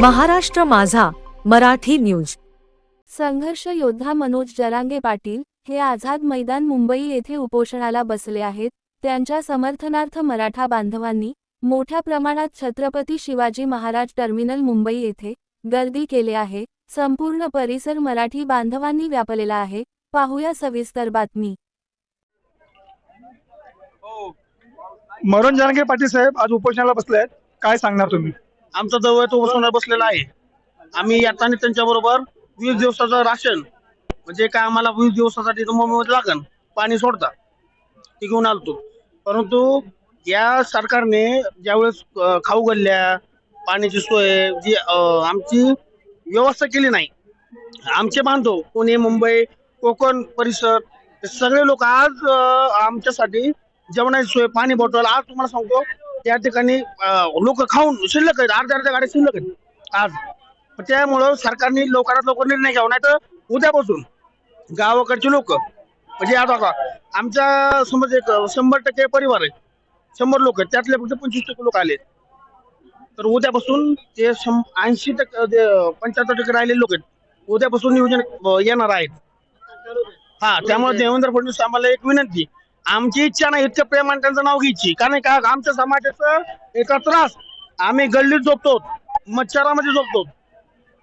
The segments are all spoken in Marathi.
महाराष्ट्र माझा मराठी न्यूज. संघर्ष योद्धा मनोज जरांगे पाटील हे आझाद मैदान मुंबई येथे उपोषणाला बसले आहेत. त्यांच्या समर्थनार्थ मराठा बांधवांनी मोठ्या प्रमाणात छत्रपती शिवाजी महाराज टर्मिनल मुंबई येथे गर्दी केले आहे. संपूर्ण परिसर मराठी बांधवांनी व्यापलेला आहे. पाहूया सविस्तर बातमी. मरण जानगे पाटील साहेब आज उपोषणाला बसले आहेत. काय सांगणार तुम्ही? आमचा जवळ तो बसवण्यात बसलेला आहे. आम्ही येताना त्यांच्या बरोबर वीस दिवसाचं राशन म्हणजे काय आम्हाला वीस दिवसासाठी तो मुंबईमध्ये लागन पाणी सोडता ते घेऊन आलतो. परंतु या सरकारने ज्यावेळेस खाऊ गल्ल्या पाण्याची सोय जी आमची व्यवस्था केली नाही. आमचे बांधव पुणे मुंबई कोकण परिसर सगळे लोक आज आमच्यासाठी जेवणाची सोय पाणी बॉटल आज तुम्हाला सांगतो त्या ठिकाणी लोक खाऊन शिल्लक आहेत. अर्ध्या अर्ध्या गाड्या शिल्लक आहेत. आज. पण त्यामुळं सरकारने लवकरात लवकर निर्णय घ्यावा नाही तर उद्यापासून गावाकडचे लोक म्हणजे आता का आमच्या समज एक शंभर टक्के परिवार आहे शंभर लोक आहेत. त्यातले फक्त पंचवीस टक्के लोक आले तर उद्यापासून ते ऐंशी टक्के पंच्याहत्तर टक्के राहिलेले लोक आहेत उद्यापासून नियोजन येणार आहेत. हा त्यामुळे देवेंद्र फडणवीस आम्हाला एक विनंती आमची इच्छा नाही इतकं प्रेमाने त्यांचं नाव घ्यायची. कारण का आमच्या समाजाचं एका त्रास. आम्ही गल्लीत झोपतो. मच्छरामध्ये झोपतो.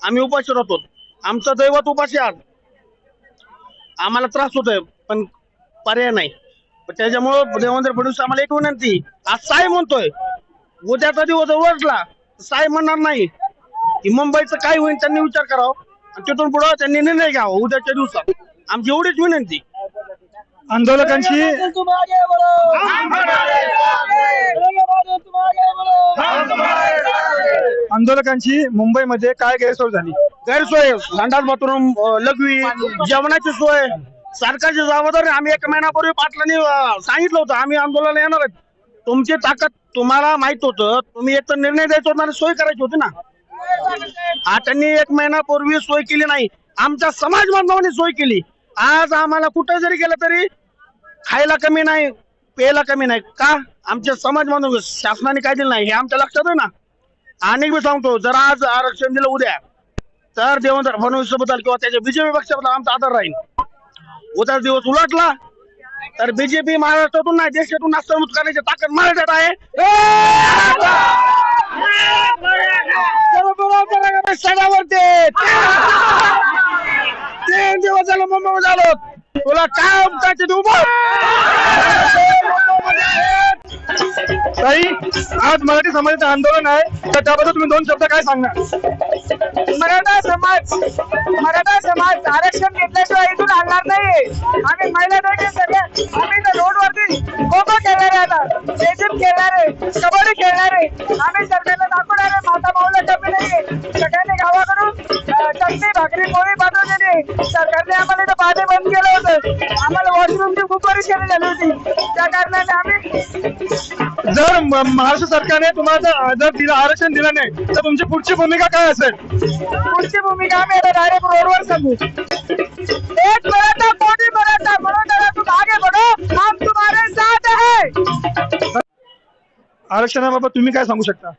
आम्ही उपाशी राहतो. आमचं दैवत उपाशी आहात आम्हाला त्रास होतोय पण पर्याय नाही. पण त्याच्यामुळं देवेंद्र फडणवीस आम्हाला एक विनंती आज साय म्हणतोय उद्याचा दिवस ओळखला साय म्हणणार नाही. की मुंबईचं काय होईल त्यांनी विचार करावा आणि तिथून पुढं त्यांनी निर्णय घ्यावा उद्याच्या दिवसात. आमची एवढीच विनंती. आंदोलकांची आंदोलकांची मुंबईमध्ये काय गैरसोय झाली? गैरसोय. संडास बाथरूम लघवी जेवणाची सोय सरकारची जबाबदारी आम्ही एक महिन्यापूर्वी पाटलांनी सांगितलं होतं आम्ही आंदोलनाला येणार आहेत. तुमची ताकद तुम्हाला माहीत होतं तुम्ही एक तर निर्णय द्यायचा होता आणि सोय करायची होती ना. त्यांनी एक महिन्यापूर्वी सोय केली नाही. आमच्या समाज बांधवांनी सोय केली. आज आम्हाला कुठं जरी गेलं तरी खायला कमी नाही प्यायला कमी नाही. का? आमचे समाज बांधव शासनाने काय दिलं नाही हे आमच्या लक्षात आहे ना. आणि मी सांगतो जर आज आरक्षण दिलं उद्या तर देवेंद्र फडणवीसबद्दल किंवा त्याच्या बीजेपी पक्षाबद्दल आमचा आदर राहील. उद्या दिवस उलटला तर बीजेपी महाराष्ट्रातून नाही देशातून नास्तमूत करण्याची ताकद महाराष्ट्रात आहे. तीन दिवस झालं मुंबई झालो तुला काय उपकाराची उभं ताई आज मराठी समाजाचं आंदोलन आहे. तर त्याबद्दल तुम्ही दोन शब्द काय सांगणार? मराठा समाज मराठा समाज आरक्षण घेतल्याशिवाय इथून हलणार नाही आम्ही महिला देखील सगळ्या आम्ही तर रोडवरती खो खो खेळणारे आता. रेसिम खेळणारे कबड्डी खेळणारे आम्ही सरकारला परेशानी झाली होती त्या कारणाने आम्ही जर महाराष्ट्र सरकारने तुम्हाला जर- दिलं आरक्षण दिलं नाही तर तुमची पुढची भूमिका काय असेल? पुढची भूमिका आम्ही आता डायरेक्ट रोडवर सांगू. एक मराठा कोणी मराठा? म्हणून जरा तुम आगे बढ़ो हम तुम्हारे साथ है. आरक्षणाबाबत तुम्ही काय सांगू शकता?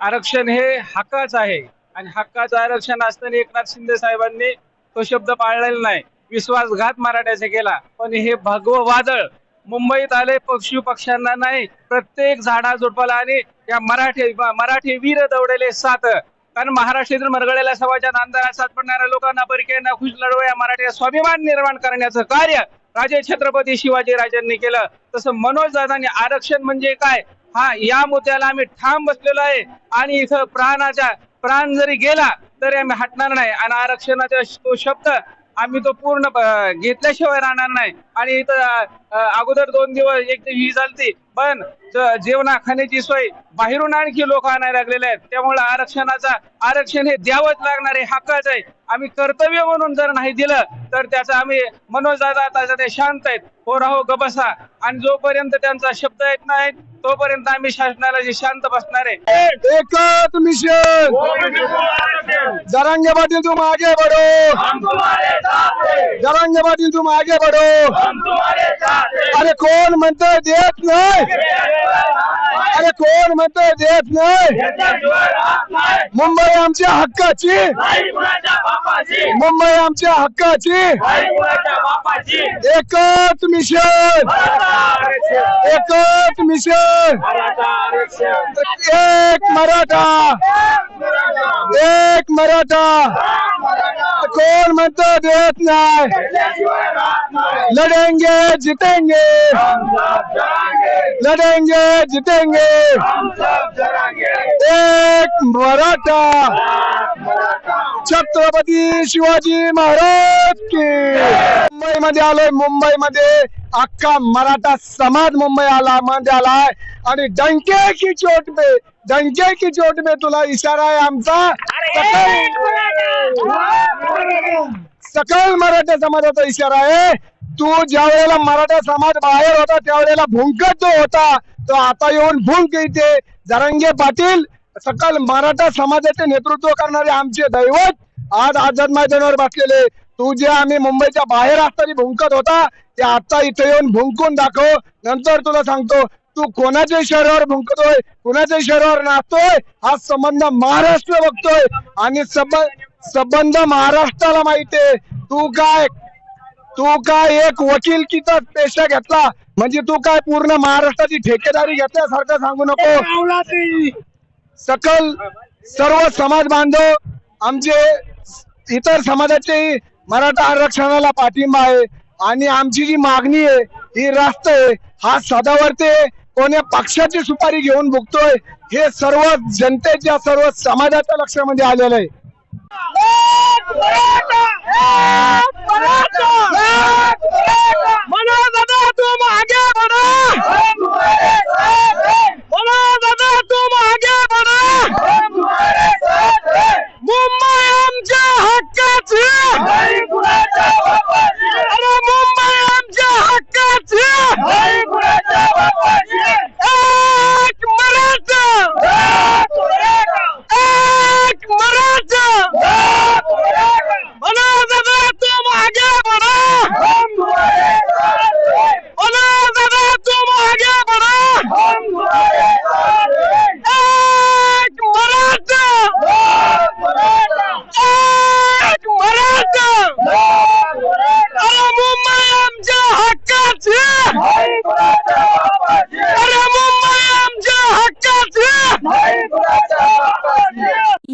आरक्षण हे हक्काच आहे. आणि हक्काचं आरक्षण असताना एकनाथ शिंदे साहेबांनी तो शब्द पाळलेला नाही. विश्वासघात मराठ्याचा केला. पण हे भगव वादळ मुंबईत आले पक्षी पक्ष्यांना नाही. प्रत्येक झाडा झुडपाला आणि या मराठी मराठी वीर दौडले साथ कारण महाराष्ट्रातील मरगळलेल्या समाजाच्या नांदाला साथ पडणाऱ्या लोकांना परिकेना खुश लढवू या मराठी स्वाभिमान निर्माण करण्याचं कार्य राजे छत्रपती शिवाजी राजांनी केलं. तसं मनोज दादांनी आरक्षण म्हणजे काय? हा या मुद्द्याला आम्ही ठाम बसलेलो आहे. आणि इथं प्राणाचा प्राण जरी गेला तरी आम्ही हटणार नाही. आणि आरक्षणाचा तो शब्द आम्ही तो पूर्ण घेतल्याशिवाय राहणार नाही. आणि इथं अगोदर दोन दिवस एक ही झालती. पण जेवणा खाण्याची सोय बाहेरून आणखी लोक आणायला लागलेले आहेत. त्यामुळे आरक्षणाचा आरक्षण हे द्यावंच लागणार आहे हक्काच आहे. आम्ही कर्तव्य म्हणून जर नाही दिलं तर त्याचा आम्ही मनोजदादा आता ते शांत आहेत. हो राहो गबसा आणि जोपर्यंत त्यांचा शब्द येत नाही तोपर्यंत आम्ही शासनाला जे शांत बसणार आहे. एकच मिशन! जरांगे पाटील तुम आगे बढ़ो! जरांगे पाटील तुम आगे बढ़ो! अरे कोण म्हणतोय देत नाही? अरे कोण म्हणतोय देत नाही? मुंबई आमच्या हक्काची मुंबई आमच्या हक्काची एकच मिशन। एकच मिशन। एक मराठा। एक मराठा। कोण म्हणतो देत नाही? लढेंगे जितेंगे. लढेंगे जितेंगे. एक मराठा. छत्रपती शिवाजी महाराज की. मुंबईमध्ये आलोय मुंबईमध्ये अख्खा मराठा समाज मुंबई आला मध्ये आलाय. आणि डंके की चोट पे डंके की चोट पे तुला इशारा आहे आमचा सकल- सकल मराठा समाजाचा इशारा आहे तू ज्या वेळेला मराठा समाज बाहेर होता त्यावेळेला भुंकत जो होता तो आता येऊन भुंक इथे. जरंगे पाटील सकल मराठा समाजाचे नेतृत्व करणारे आमचे दैवत आज आझाद मैदानावर बसलेले. तू जे आम्ही मुंबईच्या बाहेर असताना भुंकत होता ते आता इथे येऊन भुंकून दाखव. नंतर तुला सांगतो तू कोणाच्या शहरावर भुंकतोय? कोणाच्या शहरावर नाचतोय? हा संबंध महाराष्ट्र बघतोय. आणि संब- संबंध महाराष्ट्राला माहितीये तू काय तू काय एक वकिलकीचा पेशा घेतला? म्हणजे तू काय पूर्ण महाराष्ट्राची ठेकेदारी घेतल्यासारखं सांगू नको? सकल सर्व समाज बांधव आमचे इतर समाजाचे मराठा आरक्षणाला पाठिंबा आहे. आणि आमची जी मागणी आहे ही रास्त आहे. हा सदावरते कोण्या पक्षाची सुपारी घेऊन भुगतोय हे सर्व जनतेच्या सर्व समाजाच्या लक्षामध्ये आलेलं आहे मनोज दादा तुम आगे बढ़ो मनोज दादा तुम आगे बढ़ो मुंबई आमच्या हक्काची अरे मुंबई आमच्या हक्काची एक मराठा एक मराठा मनोज दादा तुम आगे बढ़ो मनोज दादा तुम आगे बढ़ो एक मराठा एक मराठा अरे मुंबई आमच्या हक्काची अरे मुंबई आमच्या हक्काची